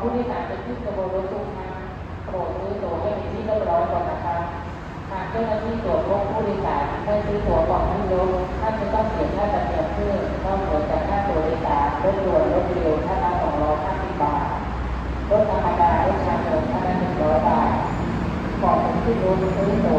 ผู้โดยสารไปที่กระบวนรถตู้นะโปรดซื้อตั๋วให้เป็ที่เรียบร้อยก่อนนะคะหากเจ้าหน้าที่ตรวจพบผู้โดยสารไม่ซื้อตั๋วก่อนขึ้นรถท่านจะต้องเสียค่าจัดเตรียมเพื่อต้องเหนือจากค่าตั๋วโดยสารรถด่วนรถเร็วท่านละสองร้อยห้าสิบบาทรถธรรมดารถชาเขียวท่านละหนึ่งร้อยบาทก่อนขึ้นรถซื้อตั๋ว